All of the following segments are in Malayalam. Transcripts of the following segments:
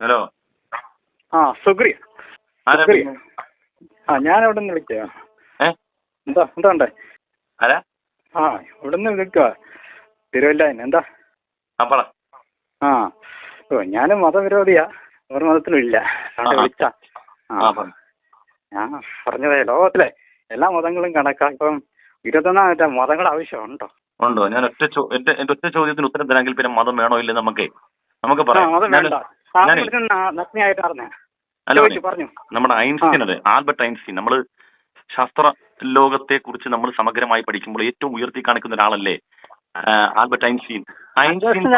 ഹലോ. ആ സുഗ്രി. സുഗ്രി. ആ ഞാൻ അവിടെ നിന്ന് വിളിക്കുക എന്താ എന്താ ഉണ്ടേ ആ ഇവിടെ നിന്ന് വിളിക്കുക തിരുവല്ല എന്താ ആ. ഓ ഞാനും മതവിരോധിയാ. ഒരു മതത്തിലും ഇല്ല. വിളിച്ച. ആ. ഞാൻ പറഞ്ഞതേ. ലോകത്തിലെ എല്ലാ മതങ്ങളും കണക്കാ. ഇപ്പം ഇരുപത്തൊന്നാം നൂറ്റാ മതങ്ങളുടെ ആവശ്യമുണ്ടോ ഉണ്ടോ? ഞാൻ ഒറ്റ ഒറ്റ ചോദ്യത്തിന് ഉത്തരം തരാമെങ്കിൽ പിന്നെ മതം വേണോ ഇല്ലേ നമുക്ക് നമുക്ക് പറയാം. പറഞ്ഞു. നമ്മുടെ ഐൻസ്റ്റീൻ അതെ ആൽബർട്ട് ഐൻസ്റ്റീൻ. നമ്മൾ ശാസ്ത്ര ലോകത്തെ കുറിച്ച് നമ്മൾ സമഗ്രമായി പഠിക്കുമ്പോൾ ഏറ്റവും ഉയർത്തി കാണിക്കുന്ന ഒരാളല്ലേ ആൽബർട്ട് ഐൻസ്റ്റീൻ. ഐൻസ്റ്റീൻ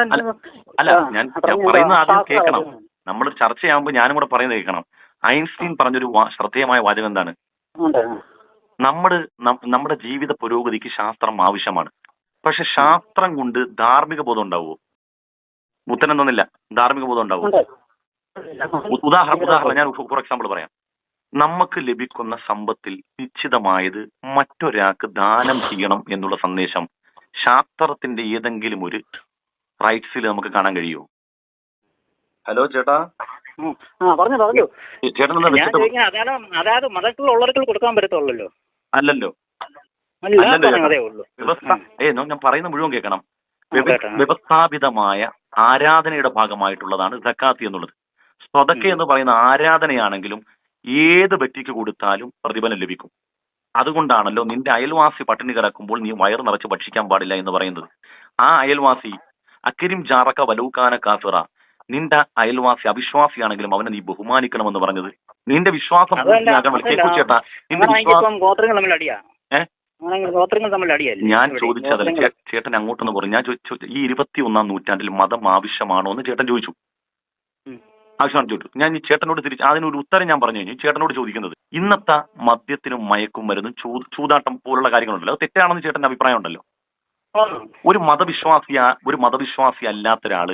അല്ല ഞാൻ പറയുന്ന പറയുന്നത് ആദ്യം കേൾക്കണം. നമ്മൾ ചർച്ചയാകുമ്പോൾ ഞാനും കൂടെ പറയുന്നത് കേൾക്കണം. ഐൻസ്റ്റീൻ പറഞ്ഞൊരു ശ്രദ്ധേയമായ വാചകം എന്താണ്. നമ്മുടെ നമ്മുടെ ജീവിത പുരോഗതിക്ക് ശാസ്ത്രം ആവശ്യമാണ്. പക്ഷെ ശാസ്ത്രം കൊണ്ട് ധാർമ്മിക ബോധം ഉണ്ടാവുമോ ഉത്തരം തന്നില്ല ധാർമ്മിക ബോധം ഉണ്ടാവുമോ ഉദാഹരണം ഉദാഹരണം ഞാൻ ഫോർ എക്സാമ്പിൾ പറയാം. നമുക്ക് ലഭിക്കുന്ന സമ്പത്തിൽ നിശ്ചിതമായത് മറ്റൊരാൾക്ക് ദാനം ചെയ്യണം എന്നുള്ള സന്ദേശം ശാസ്ത്രത്തിന്റെ ഏതെങ്കിലും ഒരു റൈറ്റ്സിൽ നമുക്ക് കാണാൻ കഴിയുമോ? ഹലോ ചേട്ടാ. പറഞ്ഞു പറഞ്ഞു. ചേട്ടൻ ഞാൻ അതായത് മതത്തിലുള്ളവർക്ക് കൊടുക്കാൻ പറ്റത്തുള്ളല്ലോ. അല്ലല്ലോ. ഏ നോ, ഞാൻ പറയുന്ന മുഴുവൻ കേൾക്കണം. വ്യവസ്ഥാപിതമായ ആരാധനയുടെ ഭാഗമായിട്ടുള്ളതാണ് സക്കാത്തി എന്നുള്ളത്. സ്വതക്ക എന്ന് പറയുന്ന ആരാധനയാണെങ്കിലും ഏത് വ്യക്തിക്ക് കൊടുത്താലും പ്രതിഫലം ലഭിക്കും. അതുകൊണ്ടാണല്ലോ നിന്റെ അയൽവാസി പട്ടിണി കിടക്കുമ്പോൾ നീ വയറ് നിറച്ച് ഭക്ഷിക്കാൻ പാടില്ല എന്ന് പറയുന്നത്. ആ അയൽവാസി അക്കിരിം ജാറക്ക വലൂക്കാന കാഫിറ നിന്റെ അയൽവാസി അവിശ്വാസിയാണെങ്കിലും അവനെ നീ ബഹുമാനിക്കണമെന്ന് പറഞ്ഞത്. നിന്റെ വിശ്വാസം ചേട്ടാ നിന്റെ വിശ്വാസം ഞാൻ ചോദിച്ചതല്ല ചേട്ടൻ അങ്ങോട്ടൊന്ന് പറഞ്ഞു ഞാൻ ചോദിച്ചു ഈ ഇരുപത്തി ഒന്നാം നൂറ്റാണ്ടിൽ മതം ആവശ്യമാണോ എന്ന് ചേട്ടൻ ചോദിച്ചു. ആവശ്യമാണ് ചോദിച്ചു. ഞാൻ ഈ ചേട്ടനോട് തിരിച്ച് അതിനൊരു ഉത്തരം ഞാൻ പറഞ്ഞു കഴിഞ്ഞു. ചേട്ടനോട് ചോദിക്കുന്നത് ഇന്നത്തെ മദ്യത്തിനും മയക്കും മരുന്നും ചൂതാട്ടം പോലുള്ള കാര്യങ്ങളുണ്ടല്ലോ. അത് തെറ്റാണെന്ന് ചേട്ടന്റെ അഭിപ്രായം ഉണ്ടല്ലോ. ഒരു മതവിശ്വാസിയ ഒരു മതവിശ്വാസി അല്ലാത്ത ഒരാൾ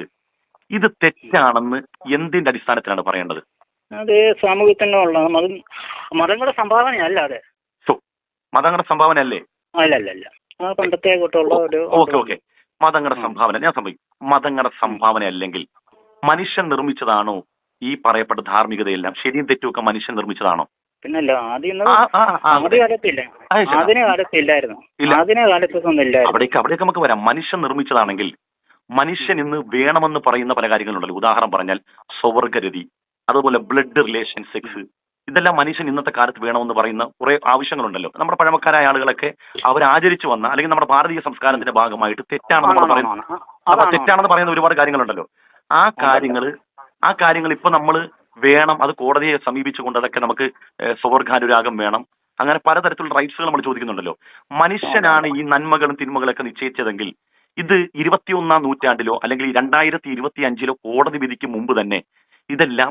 ഇത് തെറ്റാണെന്ന് എന്തിന്റെ അടിസ്ഥാനത്തിലാണ് പറയേണ്ടത്? അത് മതങ്ങളുടെ സംഭാവനയല്ല അത്. സോ മതങ്ങളുടെ സംഭാവന അല്ലേ അല്ല അല്ല അല്ല പണ്ടത്തെ കൂട്ടുള്ള ഒരു ഓക്കെ ഓക്കെ. മതങ്ങളുടെ സംഭാവന ഞാൻ സംഭവിക്കും. മതങ്ങളുടെ സംഭാവന അല്ലെങ്കിൽ മനുഷ്യൻ നിർമ്മിച്ചതാണോ ഈ പറയപ്പെട്ട ധാർമ്മികതയെല്ലാം ശരിയും തെറ്റും ഒക്കെ മനുഷ്യൻ നിർമ്മിച്ചതാണോ? പിന്നല്ല ആദ്യം ആദ്യ കാലത്തില്ല. ആ, ശരി. ആദ്യ കാലത്ത് ഇല്ലായിരുന്നു ആദ്യ കാലത്തൊന്നും ഇല്ലായിരുന്നു. അവിടേക്ക് അവിടേക്ക് നമുക്ക് വരാം. മനുഷ്യൻ നിർമ്മിച്ചതാണെങ്കിൽ മനുഷ്യൻ ഇന്ന് വേണമെന്ന് പറയുന്ന പല കാര്യങ്ങളുണ്ടല്ലോ. ഉദാഹരണം പറഞ്ഞാൽ സ്വവർഗരതി അതുപോലെ ബ്ലഡ് റിലേഷൻ സെക്സ് ഇതെല്ലാം മനുഷ്യൻ ഇന്നത്തെ കാലത്ത് വേണമെന്ന് പറയുന്ന കുറെ ആവശ്യങ്ങളുണ്ടല്ലോ. നമ്മുടെ പഴമക്കാരായ ആളുകളൊക്കെ അവർ ആചരിച്ചു വന്ന അല്ലെങ്കിൽ നമ്മുടെ ഭാരതീയ സംസ്കാരത്തിന്റെ ഭാഗമായിട്ട് തെറ്റാണെന്ന് പറയുന്നത്? തെറ്റാണെന്ന് പറയുന്ന ഒരുപാട് കാര്യങ്ങളുണ്ടല്ലോ. ആ കാര്യങ്ങൾ ആ കാര്യങ്ങൾ ഇപ്പൊ നമ്മൾ വേണം അത് കോടതിയെ സമീപിച്ചുകൊണ്ട് അതൊക്കെ നമുക്ക് സ്വവർഗാനുരാഗം വേണം. അങ്ങനെ പലതരത്തിലുള്ള റൈറ്റ്സുകൾ നമ്മൾ ചോദിക്കുന്നുണ്ടല്ലോ. മനുഷ്യനാണ് ഈ നന്മകളും തിന്മകളൊക്കെ നിശ്ചയിച്ചതെങ്കിൽ ഇത് ഇരുപത്തിയൊന്നാം നൂറ്റാണ്ടിലോ അല്ലെങ്കിൽ രണ്ടായിരത്തി ഇരുപത്തി അഞ്ചിലോ കോടതി വിധിക്ക് മുമ്പ് തന്നെ ഇതെല്ലാം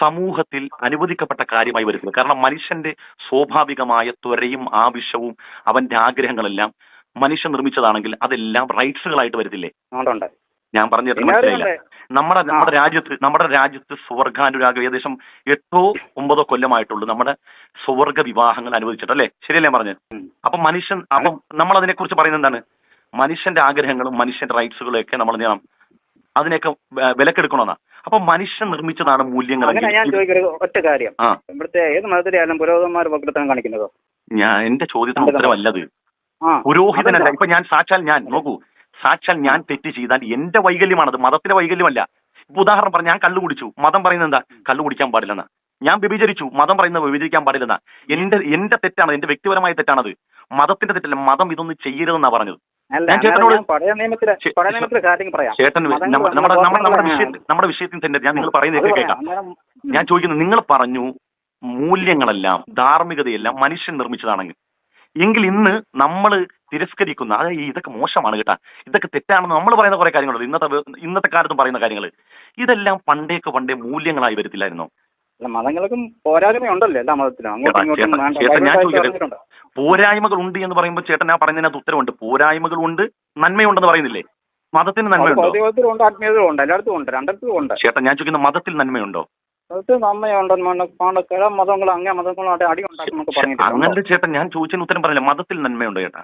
സമൂഹത്തിൽ അനുവദിക്കപ്പെട്ട കാര്യമായി വരുന്നത്. കാരണം മനുഷ്യന്റെ സ്വാഭാവികമായ ത്വരയും ആവശ്യവും അവന്റെ ആഗ്രഹങ്ങളെല്ലാം മനുഷ്യൻ നിർമ്മിച്ചതാണെങ്കിൽ അതെല്ലാം റൈറ്റ്സുകളായിട്ട് വരുത്തില്ലേ. ഞാൻ പറഞ്ഞു തരുന്നത് പിന്നെ മനസ്സിലായില്ല? നമ്മുടെ നമ്മുടെ രാജ്യത്ത് നമ്മുടെ രാജ്യത്ത് സുവർഗാനുരാഗം ഏകദേശം എട്ടോ ഒമ്പതോ കൊല്ലമായിട്ടുള്ളൂ. നമ്മുടെ സുവർഗ വിവാഹങ്ങൾ അനുവദിച്ചിട്ട് അല്ലേ? ശരിയല്ലേ ഞാൻ പറഞ്ഞത്. അപ്പൊ മനുഷ്യൻ അപ്പം നമ്മൾ അതിനെ കുറിച്ച് പറയുന്നത് എന്താണ്? മനുഷ്യന്റെ ആഗ്രഹങ്ങളും മനുഷ്യന്റെ റൈറ്റ്സുകളും ഒക്കെ നമ്മൾ ചെയ്യണം? അതിനെയൊക്കെ വിലക്കെടുക്കണമെന്നാ. അപ്പൊ മനുഷ്യൻ നിർമ്മിച്ചതാണ് മൂല്യങ്ങൾ ഞാൻ ഒറ്റ കാര്യം. ഇവിടുത്തെ ഏത് മതത്തിലായാലും പുരോഹിതന്മാർ വക്രത്വം കാണിക്കുന്നതോ? ഞാൻ എന്റെ ചോദ്യത്തിന് ഉത്തരവല്ലത് പുരോഹിതനല്ല. ഇപ്പൊ ഞാൻ സാക്ഷാൽ ഞാൻ നോക്കൂ. സാക്ഷാൽ ഞാൻ തെറ്റ് ചെയ്താൽ എന്റെ വൈകല്യമാണത് മതത്തിന്റെ വൈകല്യമല്ല. ഇപ്പൊ ഉദാഹരണം പറഞ്ഞ ഞാൻ കള്ളു കുടിച്ചു. മതം പറയുന്നത് എന്താ? കള്ളു കുടിക്കാൻ പാടില്ലെന്ന്. ഞാൻ വ്യഭിചരിച്ചു. മതം പറയുന്നത് വ്യഭിചരിക്കാൻ പാടില്ലെന്ന. എന്റെ എന്റെ തെറ്റാണ് എന്റെ വ്യക്തിപരമായ തെറ്റാണത്. മതത്തിന്റെ തെറ്റല്ല മതം ഇതൊന്നും ചെയ്യരുതെന്നാ പറഞ്ഞത്. ഞാൻ ചേട്ടനോട് ചേട്ടൻ നമ്മുടെ നമ്മുടെ വിഷയത്തിൽ നമ്മുടെ വിഷയത്തിൽ തന്നെ ഞാൻ നിങ്ങൾ പറയുന്നത് പറയുന്നതൊക്കെ കേൾക്കാം. ഞാൻ ചോദിക്കുന്നത് നിങ്ങൾ പറഞ്ഞു മൂല്യങ്ങളെല്ലാം ധാർമ്മികതയെല്ലാം മനുഷ്യൻ നിർമ്മിച്ചതാണെങ്കിൽ. എങ്കിൽ ഇന്ന് നമ്മൾ തിരസ്കരിക്കുന്ന അതായത് ഇതൊക്കെ മോശമാണ് കേട്ടാ. ഇതൊക്കെ തെറ്റാണെന്ന് നമ്മൾ പറയുന്ന കുറെ കാര്യങ്ങളുണ്ട്. ഇന്നത്തെ ഇന്നത്തെ കാലത്തും പറയുന്ന കാര്യങ്ങൾ ഇതെല്ലാം പണ്ടേക്ക് പണ്ടേ മൂല്യങ്ങളായി വരത്തില്ലായിരുന്നോ? മതങ്ങൾക്കും പോരായ്മയുണ്ടല്ലോ എല്ലാ മതത്തിലും. അങ്ങോട്ടും? പോരായ്മകൾ ഉണ്ട് എന്ന് പറയുമ്പോൾ ചേട്ടൻ ഞാൻ പറയുന്നതിനകത്ത് ഉത്തരവുണ്ട്. പോരായ്മകൾ ഉണ്ട് നന്മയുണ്ടെന്ന് പറയുന്നില്ലേ? മതത്തിന് നന്മയുണ്ടോ? ഉണ്ട് എല്ലായിടത്തും ഉണ്ട് രണ്ടിടത്തും ഉണ്ട്. ചേട്ടൻ ഞാൻ ചോദിക്കുന്ന മതത്തിൽ നന്മയുണ്ടോ? അത് നന്മയുണ്ടെന്ന് പാണ്ടക്കര മതങ്ങളും അങ്ങേ മതങ്ങളും അടി ഉണ്ടാക്കും എന്നൊക്കെ പറഞ്ഞിട്ടുണ്ട് അങ്ങനെ ചേട്ടൻ ഞാൻ ചോദിച്ചതിന് ഉത്തരം പറഞ്ഞില്ല മതത്തിൽ നന്മയുണ്ടോ ചേട്ടാ?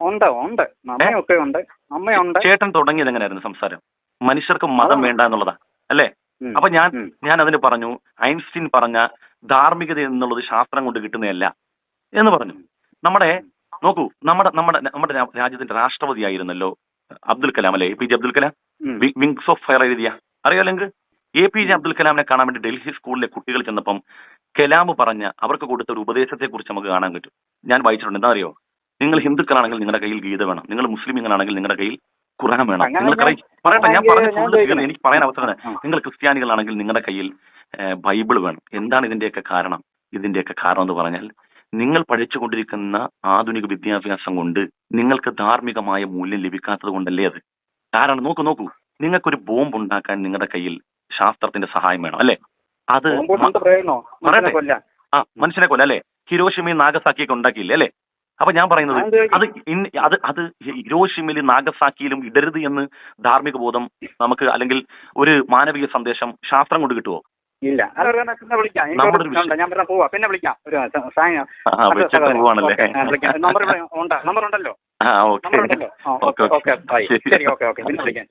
ഉണ്ട് ഉണ്ട്. ഉണ്ട്. ചേട്ടൻ തുടങ്ങിയത് എങ്ങനെയായിരുന്നു സംസാരം? മനുഷ്യർക്ക് മതം വേണ്ട എന്നുള്ളതാ അല്ലേ? അപ്പൊ ഞാൻ ഞാൻ അതിന് പറഞ്ഞു ഐൻസ്റ്റീൻ പറഞ്ഞ ധാർമ്മികത എന്നുള്ളത് ശാസ്ത്രം കൊണ്ട് കിട്ടുന്നതല്ല എന്ന് പറഞ്ഞു. നമ്മുടെ നോക്കൂ നമ്മുടെ നമ്മുടെ നമ്മുടെ രാജ്യത്തിന്റെ രാഷ്ട്രപതിയായിരുന്നല്ലോ അബ്ദുൽ കലാം അല്ലെ? A P J Abdul Kalam? Wings of fire എഴുതിയ. അറിയാലെങ്കിൽ എ പി ജെ അബ്ദുൽ കലാമിനെ കാണാൻ വേണ്ടി ഡൽഹി സ്കൂളിലെ കുട്ടികൾ ചെന്നപ്പം കലാം പറഞ്ഞ അവർക്ക് കൊടുത്ത ഒരു ഉപദേശത്തെ കുറിച്ച് നമുക്ക് കാണാൻ പറ്റും. ഞാൻ വായിച്ചിട്ടുണ്ട്. എന്താ അറിയോ? നിങ്ങൾ ഹിന്ദുക്കളാണെങ്കിൽ നിങ്ങളുടെ കയ്യിൽ ഗീത വേണം. നിങ്ങൾ മുസ്ലിമുകളാണെങ്കിൽ നിങ്ങളുടെ കയ്യിൽ ഖുർആൻ വേണം. നിങ്ങൾ പറയട്ടെ ഞാൻ പറഞ്ഞു. എനിക്ക് പറയാൻ അവസരം നിങ്ങൾ ക്രിസ്ത്യാനികളാണെങ്കിൽ നിങ്ങളുടെ കയ്യിൽ ബൈബിൾ വേണം. എന്താണ് ഇതിന്റെയൊക്കെ കാരണം? ഇതിന്റെയൊക്കെ കാരണം എന്ന് പറഞ്ഞാൽ നിങ്ങൾ പഠിച്ചുകൊണ്ടിരിക്കുന്ന ആധുനിക വിദ്യാഭ്യാസം കൊണ്ട് നിങ്ങൾക്ക് ധാർമ്മികമായ മൂല്യം ലഭിക്കാത്തത് കൊണ്ടല്ലേ അത്? കാരണം നോക്കൂ നോക്കൂ. നിങ്ങൾക്കൊരു ബോംബ് ഉണ്ടാക്കാൻ നിങ്ങളുടെ കയ്യിൽ ശാസ്ത്രത്തിന്റെ സഹായം വേണം അല്ലെ? അത് ആ മനുഷ്യനെ കൊല്ല അല്ലെ? ഹിരോഷിമയും നാഗസാക്കിയൊക്കെ ഉണ്ടാക്കിയില്ലേ അല്ലെ? അപ്പൊ ഞാൻ പറയുന്നത് അത് അത് അത് ഹിരോഷിമയിലും നാഗസാക്കിയിലും ഇടരുത് എന്ന് ധാർമ്മിക ബോധം നമുക്ക് അല്ലെങ്കിൽ ഒരു മാനവിക സന്ദേശം ശാസ്ത്രം കൊണ്ട് കിട്ടുമോ ഇല്ല. പിന്നെ വിളിക്കാം. ഞാൻ പോവാ. പിന്നെ വിളിക്കാം. ഒരു നമ്പർ ഉണ്ട്. നമ്പർ ഉണ്ടല്ലോ. ആ ഓക്കെ. നമ്പർ ഉണ്ടല്ലോ. ആ, ഓക്കെ ഓക്കെ. Okay bye. ശരി. ശരി ഓക്കെ ഓക്കെ. പിന്നെ വിളിക്കാം.